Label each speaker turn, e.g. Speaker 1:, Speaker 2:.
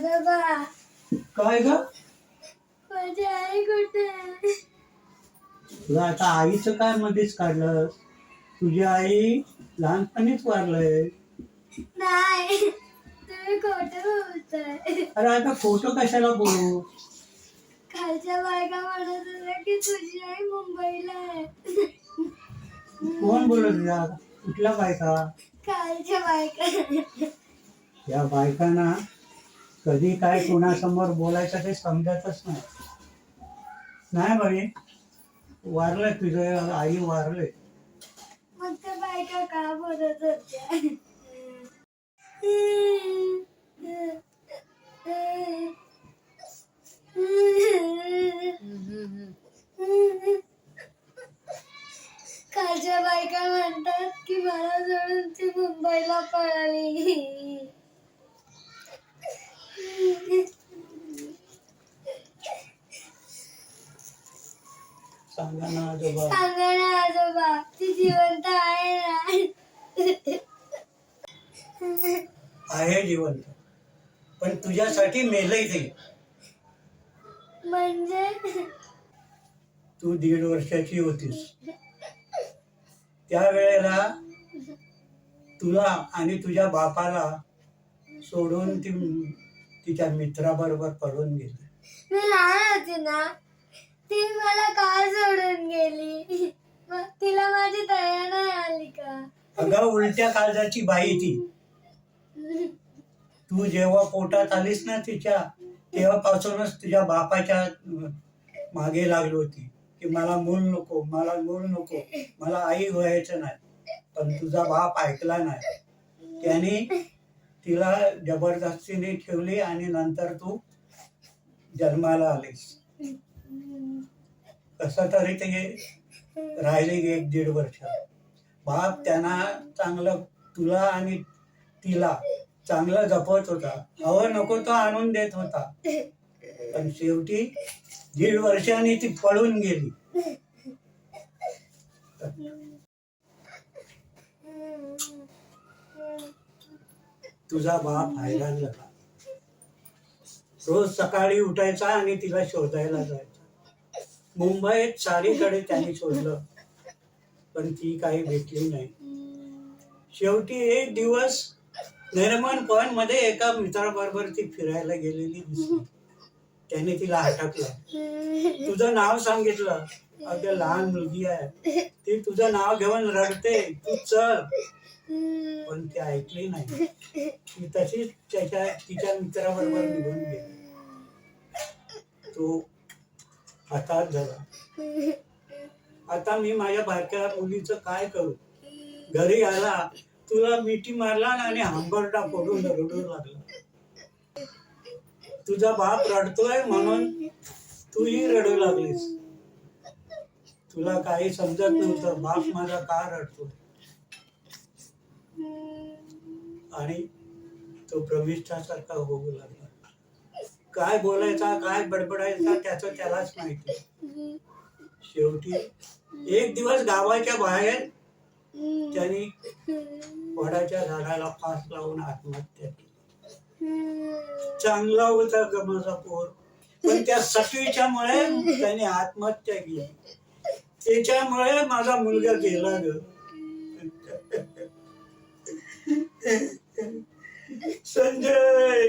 Speaker 1: आजोबा
Speaker 2: काय ग?
Speaker 1: माझी आई कुठे
Speaker 2: तुला आता आईचं काय मध्येच काढलं तुझी आई लहानपणीच वारलंय.
Speaker 1: नाही तुम्ही खोटं बोलताय.
Speaker 2: अरे आता खोटं कशाला बोलू?
Speaker 1: खालच्या बायका म्हणत होत्या की तुझी आई मुंबईला आहे.
Speaker 2: कोण बोलत तुझ्या कुठल्या बायका?
Speaker 1: खालच्या बायका.
Speaker 2: या बायकांना कधी काय कोणासमोर बोलायचं ते समजतच नाही. नाही बाई वारलंय तुझं आई वारलंय.
Speaker 1: मग त्या बायका का बोलत होत्या? बायका म्हणतात की मला सोडून ती मुंबईला पळाली.
Speaker 2: सांगा ना आजोबा.
Speaker 1: सांगा ना आजोबा ती जिवंत आहे ना?
Speaker 2: आहे जिवंत. पण तुझ्यासाठी मेलंय ते.
Speaker 1: म्हणजे?
Speaker 2: तू दीड वर्षाची होतीस. त्यावेळेला तुला आणि तुझ्या बापाला सोडून ती तिच्या मित्राबरोबर पळून गेली.
Speaker 1: मी लहान होती ना ती मला का सोडून गेली. मग तिला माझी दया नाही आली का?
Speaker 2: अगं उलट्या काळजाची बाई ती. तू जेव्हा पोटात आलीस ना तिच्या तेव्हापासूनच तुझ्या बापाच्या मागे लागली होती. की मला मूल नको मला मूल नको मला आई व्हायचं नाही. पण तुझा बाप ऐकला नाही. त्याने तिला जबरदस्तीने ठेवली आणि नंतर तू जन्माला आलीस. कसं तरी ते राहिले एक दीड वर्ष. बाप त्यांना चांगलं तुला आणि तिला चांगला जपत होता. हवं नको तो आणून देत होता. पण शेवटी दीड वर्षाने ती पळून गेली. तुझा बाप हैराण झाला. रोज सकाळी उठायचा आणि तिला शोधायला जायचा. मुंबईत सारीकडे त्यांनी शोधलं पण ती काही भेटली नाही. शेवटी एक दिवस निर्माण पॉइंटमध्ये एका मित्राबरोबर ती फिरायला गेलेली दिसली. त्याने तिला अटकलं. तुझं नाव सांगितलं. अगं लहान मुलगी आहे. ती तुझं नाव घेऊन रडते. तू चल. पण ती ऐकली नाही. ती तशीच त्याच्या तिच्या मित्राबरोबर निघून गेली. तो हातात झाला आता मी माझ्या बारक्या मुलीचं काय करू? घरी आला तुला मिठी मारला आणि हंबरडा पडून रडू लागला. तुझा बाप रडतोय म्हणून तूही रडू लागलीस. तुला काही समजत नव्हतं बाप माझा का रडतोय? आणि तो प्रविष्ठासारखा होऊ लागला. काय बोलायचा काय बडबडायचा त्याचं त्यालाच माहिती. शेवटी एक दिवस गावाच्या बाहेर त्यांनी वडाच्या झाडाला फास लावून आत्महत्या केली. चांगला होता गमाचा पोर. पण त्या सटवीच्या मुळे त्याने आत्महत्या केली. त्याच्यामुळे माझा मुलगा गेला ग. संजय!